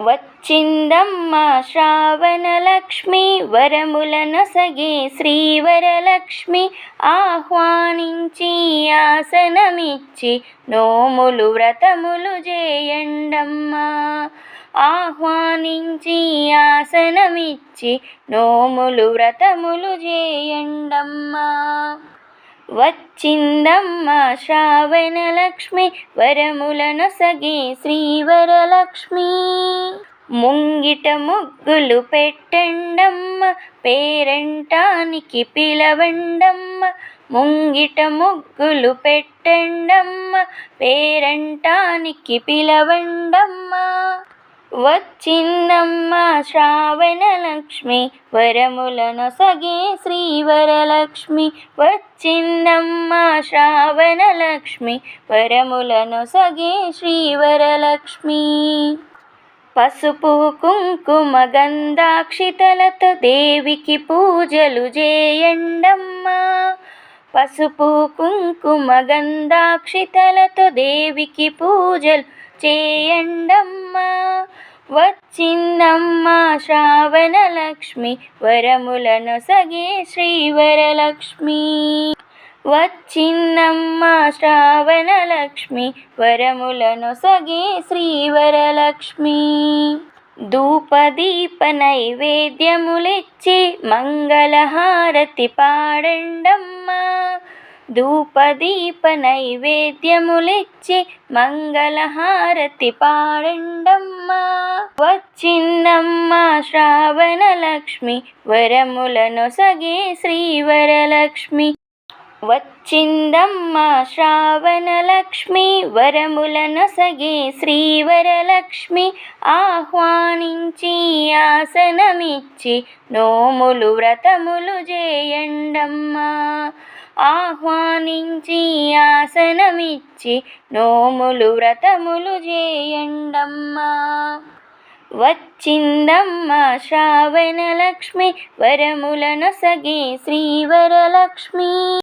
వచ్చిందమ్మ శ్రావణలక్ష్మి వరములనొసగే శ్రీవరలక్ష్మి ఆహ్వానించి ఆసనమిచ్చి నోములు వ్రతములు చేయండమ్మా ఆహ్వానించి ఆసనమిచ్చి నోములు వ్రతములు చేయండమ్మా వచ్చిందమ్మ శ్రావణలక్ష్మి వరములనొసగే శ్రీవరలక్ష్మి ముంగిట ముగ్గులు పెట్టండమ్మ పేరంటానికి పిలవండమ్మ. ముంగిట ముగ్గులు పెట్టండమ్మ పేరంటానికి పిలవండమ్మ. వచ్చిందమ్మ వరములన సగే శ్రీవరలక్ష్మి వచ్చిందమ్మ వరములన సగే శ్రీవరలక్ష్మి పసుపు కుంకుమ గంధాక్షితలతో దేవికి పూజలు చేయండమ్మ. పసుపు కుంకుమ గంధాక్షితలతో దేవికి పూజలు చేయండమ్మా. వచ్చిందమ్మా శ్రావణలక్ష్మి వరములనొసగే శ్రీవరలక్ష్మి. వచ్చిందమ్మా శ్రావణలక్ష్మి వరములనొసగే శ్రీవరలక్ష్మి. ధూపదీప నైవేద్యములిచ్చి మంగళహారతి పాడండమ్మా. ధూపదీప నైవేద్యములిచ్చి మంగళహారతి పాడండమ్మా. వచ్చిందమ్మా శ్రావణలక్ష్మి వరములనొసగే శ్రీవరలక్ష్మి వచ్చిందమ్మ శ్రావణలక్ష్మి వరములనొసగే శ్రీవరలక్ష్మి ఆహ్వానించి ఆసనమిచ్చి నోములు వ్రతములు చేయండమ్మా ఆహ్వానించి ఆసనమిచ్చి నోములు వ్రతములు చేయండమ్మా. వచ్చిందమ్మ శ్రావణలక్ష్మి వరములనొసగే శ్రీవరలక్ష్మి.